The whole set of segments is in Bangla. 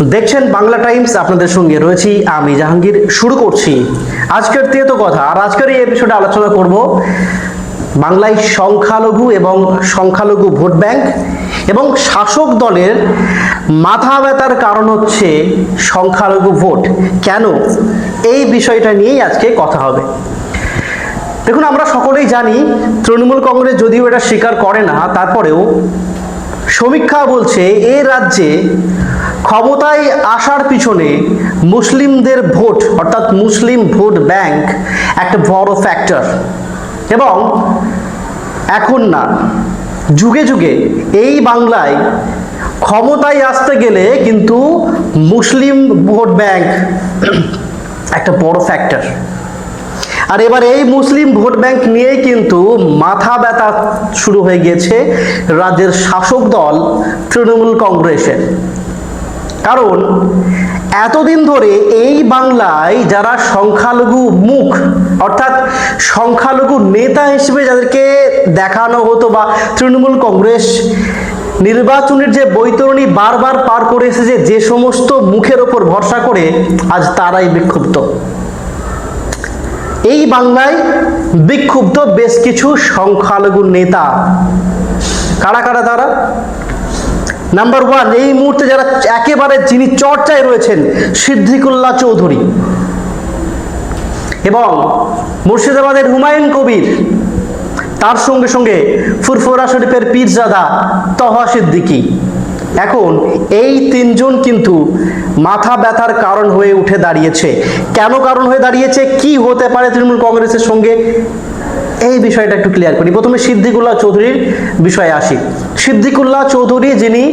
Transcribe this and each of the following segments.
দেখছেন বাংলা টাইমস, আপনাদের সঙ্গে রয়েছি আমি জাহাঙ্গীর। শুরু করছি আজকের দিয়ে তো কথা। আর আজকের এই এপিসোডে আলোচনা করব বাংলায় সংখ্যালঘু এবং সংখ্যালঘু ভোট ব্যাংক এবং শাসক দলের মাথা ব্যথার কারণ হচ্ছে সংখ্যালঘু ভোট। কেন? এই বিষয়টা নিয়েই আজকে কথা হবে। দেখুন, আমরা সকলেই জানি তৃণমূল কংগ্রেস যদিও এটা স্বীকার করে না, তারপরেও সমীক্ষা বলছে এ রাজ্যে ক্ষমতায় আসার পিছনে মুসলিমদের ভোট, অর্থাৎ মুসলিম ভোট ব্যাংক একটা বড় ফ্যাক্টর এবং এখন না, যুগে যুগে এই বাংলায় ক্ষমতায় আসতে গেলে কিন্তু মুসলিম ভোট ব্যাংক একটা বড় ফ্যাক্টর আর এবার এই মুসলিম ভোট ব্যাংক নিয়েই কিন্তু মাথা ব্যথা শুরু হয়ে গিয়েছে রাজ্যের শাসক দল তৃণমূল কংগ্রেসের। কারণ এতদিন ধরে এই বাংলায় যারা সংখ্যালঘু মুখ, অর্থাৎ সংখ্যালঘু নেতা হিসেবে যাদেরকে দেখানো হতো বা তৃণমূল কংগ্রেস নির্বাচনের যে বৈতরণী বারবার পার করে এসেছে, যে সমস্ত মুখের ওপর ভরসা করে আজ তারাই বিক্ষুব্ধ। এই বাংলায় বিক্ষুব্ধ বেশ কিছু সংখ্যালঘু নেতা। কারা কারা তারা? নাম্বার ওয়ান এই মুহূর্তে যারা একেবারে যিনি চর্চায় রয়েছেন, সিদ্দিকুল্লাহ চৌধুরী। এবং মুর্শিদাবাদের হুমায়ুন কবির, তার সঙ্গে সঙ্গে ফুরফুরা শরীফের পীরজাদা তহা সিদ্দিকী। এখন এই তিনজন কিন্তু মাথা ব্যথার কারণ হয়ে উঠে দাঁড়িয়েছে। কেন কারণ হয়ে দাঁড়িয়েছে? কি হতে পারে তৃণমূল কংগ্রেসের সঙ্গে? এই বিষয়টা একটু ক্লিয়ার করি। প্রথমে সিদ্দিকুল্লাহ চৌধুরীর বিষয়ে আসি। সিদ্দিকুল্লাহ চৌধুরী যিনি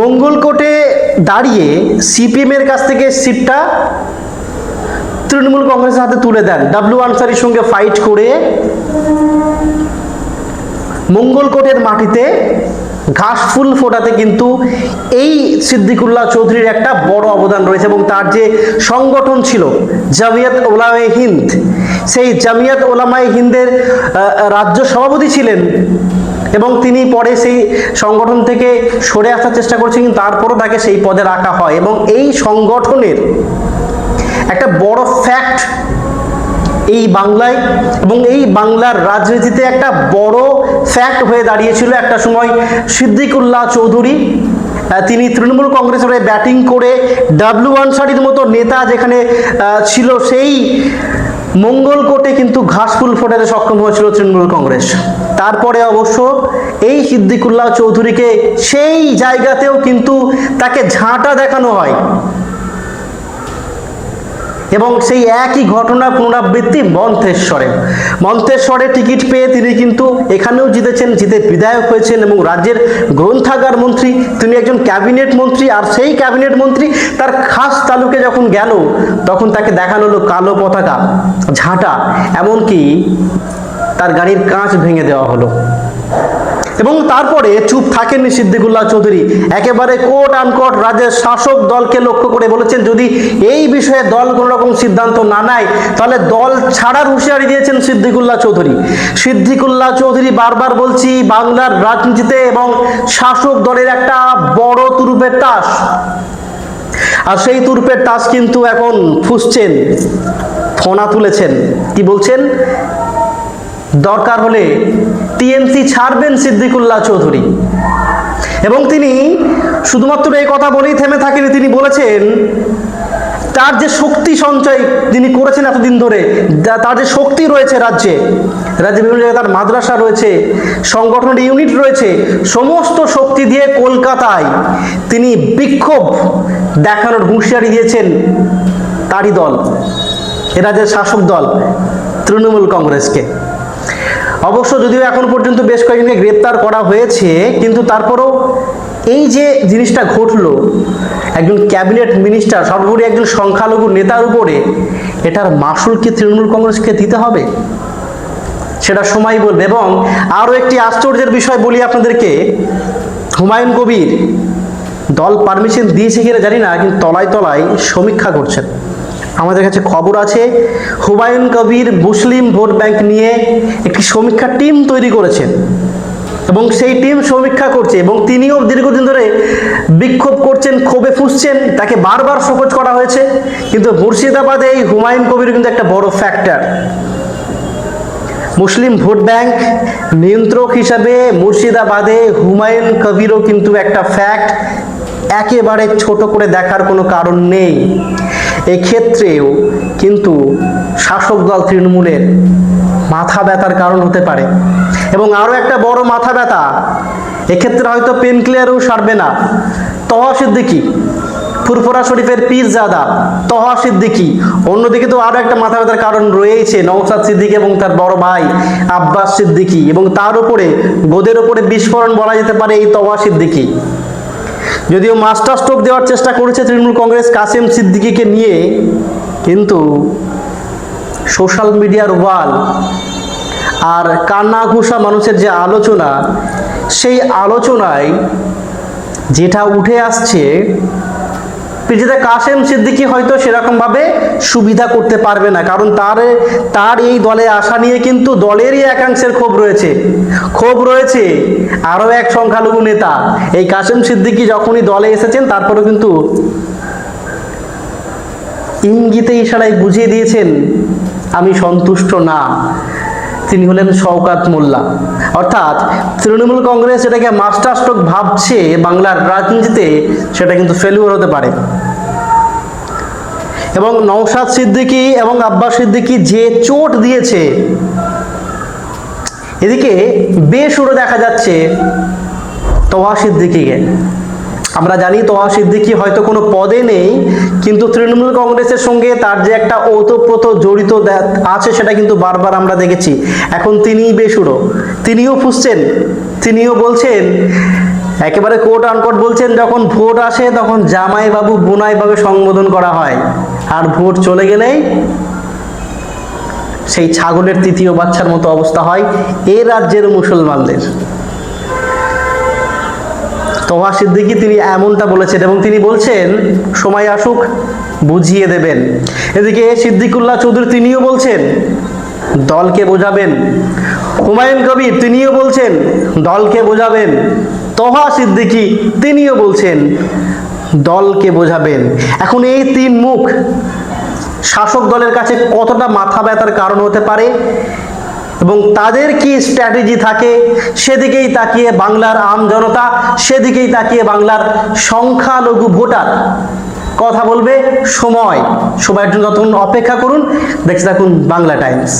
মঙ্গলকোটে দাঁড়িয়ে সিপিএম এর কাছ থেকে সিটটা তৃণমূল কংগ্রেসের হাতে তুলে দেন ডাব্লু আনসারির সঙ্গে ফাইট করে মঙ্গলকোটের মাটিতে ঘাস ফুল ফোটাতে কিন্তু এই সিদ্দিকুল্লাহ চৌধুরীর একটা বড় অবদান রয়েছে এবং তার যে সংগঠন ছিল জামিয়াত ওলামায়ে হিন্দ, সেই জামিয়াত ওলামায়ে হিন্দের রাজ্য সভাপতি ছিলেন এবং তিনি পরে সেই সংগঠন থেকে সরে আসার চেষ্টা করেছেন, কিন্তু তারপরও তাকে সেই পদে রাখা হয় এবং এই সংগঠনের একটা বড় ফ্যাক্ট এই বাংলায় এবং এই বাংলার রাজনীতিতে একটা বড় ফ্যাক্ট হয়ে দাঁড়িয়েছিল একটা সময় সিদ্দিকুল্লাহ চৌধুরী। তিনি তৃণমূল কংগ্রেসের হয়ে ব্যাটিং করে ডাব্লিউ আনসারির মতো নেতা যেখানে ছিল সেই মঙ্গলকোটে কিন্তু ঘাসফুল ফোটাতে সক্ষম হয়েছিল তৃণমূল কংগ্রেস। তারপরে অবশ্য এই সিদ্দিকুল্লাহ চৌধুরীকে সেই জায়গাতেও কিন্তু তাকে ঝাঁটা দেখানো হয়। এবং সেই একই ঘটনা পুনরাবৃত্তি মন্থেশ্বরে মন্থেশ্বরে টিকিট পেয়ে তিনি কিন্তু এখানেও জিতেছেন, জিতে বিধায়ক হয়েছেন এবং রাজ্যের গ্রন্থাগার মন্ত্রী, তিনি একজন ক্যাবিনেট মন্ত্রী আর সেই ক্যাবিনেট মন্ত্রী তার খাস তালুকে যখন গেল, তখন তাকে দেখানো হলো কালো পতাকা, ঝাঁটা, এমনকি তার গাড়ির কাঁচ ভেঙে দেওয়া হলো। এবং তারপরে চুপ থাকেননি সিদ্দিকুল্লাহ চৌধুরী। একেবারে কোট আনকোট রাজ্যের শাসক দলকে লক্ষ্য করে বলেছেন, যদি এই বিষয়ে দল কোনো রকম সিদ্ধান্ত না নেয়, তাহলে দল ছাড়ার হুঁশিয়ারি দিয়েছেন সিদ্দিকুল্লাহ চৌধুরী। সিদ্দিকুল্লাহ চৌধুরী বারবার বলছি, বাংলার রাজনীতিতে এবং শাসক দলের একটা বড় তুরুপের তাস। আর সেই তুরুপের তাস কিন্তু এখন ফুসছেন, ফোনা তুলেছেন। কি বলছেন? দরকার হলে টিএমসি ছাড়বেন সিদ্দিকুল্লাহ চৌধুরী। এবং তিনি শুধুমাত্র এই কথা বলেই থেমে থাকেনি, তিনি বলেছেন, তার যে শক্তি সঞ্চয় তিনি করেছেন এতদিন ধরে তার যে শক্তি রয়েছে রাজ্যে রাজ্যে বিভিন্ন জায়গায় তার মাদ্রাসা রয়েছে, সংগঠনের ইউনিট রয়েছে, সমস্ত শক্তি দিয়ে কলকাতায় তিনি বিক্ষোভ দেখানোর হুঁশিয়ারি দিয়েছেন তারই দল, এ রাজ্যের শাসক দল, তৃণমূল কংগ্রেসকে। অবশ্য যদিও এখন পর্যন্ত বেশ কয়েকজনকে গ্রেপ্তার করা হয়েছে, কিন্তু তারপরেও এই যে জিনিসটা ঘটলো, একজন ক্যাবিনেট মিনিস্টার, সর্বোপরি একজন সংখ্যালঘু নেতার উপরে, এটার মাসুল কি তৃণমূল কংগ্রেসকে দিতে হবে? সেটা সময় বলবে এবং আরও একটি আশ্চর্যের বিষয় বলি আপনাদেরকে, হুমায়ুন কবির দল পারমিশন দিয়েছে কিনা জানি না, কিন্তু তলায় তলায় সমীক্ষা করছেন। আমাদের কাছে খবর আছে, হুমায়ুন কবির মুসলিম ভোট ব্যাংক নিয়ে একটি সমীক্ষা টিম তৈরি করেছেন। এবং সেই টিম সমীক্ষা করছে এবং তিনিও দীর্ঘদিন ধরে বিক্ষোভ করছেন, ক্ষোভে ফুসছেন, তাকে বারবার শোকজ করা হয়েছে। কিন্তু মুর্শিদাবাদে এই হুমায়ুন কবির কিন্তু একটা বড় ফ্যাক্টর মুসলিম ভোট ব্যাংক নিয়ন্ত্রক হিসাবে মুর্শিদাবাদে হুমায়ুন কবিরও কিন্তু একটা ফ্যাক্ট একেবারে ছোট করে দেখার কোনো কারণ নেই। এক্ষেত্রেও কিন্তু শাসক দল তৃণমূলের মাথা ব্যথার কারণ হতে পারে। এবং আরও একটা বড় মাথা ব্যথা, এক্ষেত্রে হয়তো পেন ক্লিয়ারও সারবে না। তহা সিদ্দিকি, ফুরফুরা শরীফের পীর জাদা তহা সিদ্দিকি। অন্যদিকে তো আরও একটা মাথা ব্যথার কারণ রয়েছে নওসাদ সিদ্দিকি এবং তার বড় ভাই আব্বাস সিদ্দিকি। এবং তার উপরে, গোদের উপরে বিস্ফোরণ বলা যেতে পারে এই তহা সিদ্দিকি। যদিও মাস্টার স্ট্রোক দেওয়ার চেষ্টা করেছে তৃণমূল কংগ্রেস কাসেম সিদ্দিকিকে নিয়ে, কিন্তু সোশ্যাল মিডিয়ার ওয়াল আর কান্না ঘুষা মানুষের যে আলোচনা, সেই আলোচনায় যেটা উঠে আসছে পিজিতে কাসেম সিদ্দিকি হয়তো সেরকমভাবে সুবিধা করতে পারবে না, কারণ তার তার এই দলে আসা নিয়ে কিন্তু দলেরই একাংশের ক্ষোভ রয়েছে। ক্ষোভ রয়েছে আরও এক সংখ্যালঘু নেতা। এই কাশেম সিদ্দিকি যখনই দলে এসেছেন, তারপরেও কিন্তু ইঙ্গিতে ইশারায় বুঝিয়ে দিয়েছেন, আমি সন্তুষ্ট না। তিনি হলেন শওকাত মোল্লা। অর্থাৎ তৃণমূল কংগ্রেস এটাকে মাস্টার স্ট্রোক ভাবছে বাংলার রাজনীতিতে, সেটা কিন্তু ফেলিওর হতে পারে। এবং নওশাদ সিদ্দিকী এবং আব্বাস সিদ্দিকী যে চোট দিয়েছে, এদিকে বেসুরো দেখা যাচ্ছে তোয়া সিদ্দিকিকে। আমরা জানি তোয়া সিদ্দিকি হয়তো কোনো পদে নেই, কিন্তু তৃণমূল কংগ্রেসের সঙ্গে তার যে একটা ওতপ্রোত জড়িত আছে সেটা কিন্তু বারবার আমরা দেখেছি। এখন তিনিই বেসুরো, তিনিও ফুসছেন, তিনিও বলছেন, একেবারে কোট আনকোট বলছেন, যখন ভোট আসে তখন জামাই বাবু বোনাই ভাবে সম্বোধন করা হয়। আর ভোট চলে গেলেই সেই ছাগলের তৃতীয় বাচ্চার মতো অবস্থা হয় এ রাজ্যের মুসলমানদের। তোহা সিদ্দিকি তিনি এমনটা বলেছেন এবং তিনি বলছেন, সময় আসুক, বুঝিয়ে দেবেন। এদিকে সিদ্দিকুল্লাহ চৌধুরী তিনিও বলছেন, দলকে বোঝাবেন। হুমায়ুন কবির তিনিও বলছেন, দলকে বোঝাবেন। তোহা সিদ্দিকি তিনিও বলছেন, দলকে বোঝাবেন। এখন এই তিন মুখ শাসক দলের কাছে কতটা মাথা ব্যথার কারণ হতে পারে? এবং তাদের কি স্ট্র্যাটেজি থাকে? সেদিকেই তাকিয়ে বাংলার আম জনতা, সেদিকেই তাকিয়ে বাংলার সংখ্যালঘু ভোটার। কথা বলবে সময়। সময়ের জন্য যতক্ষণ অপেক্ষা করুন, দেখতে থাকুন বাংলা টাইমস।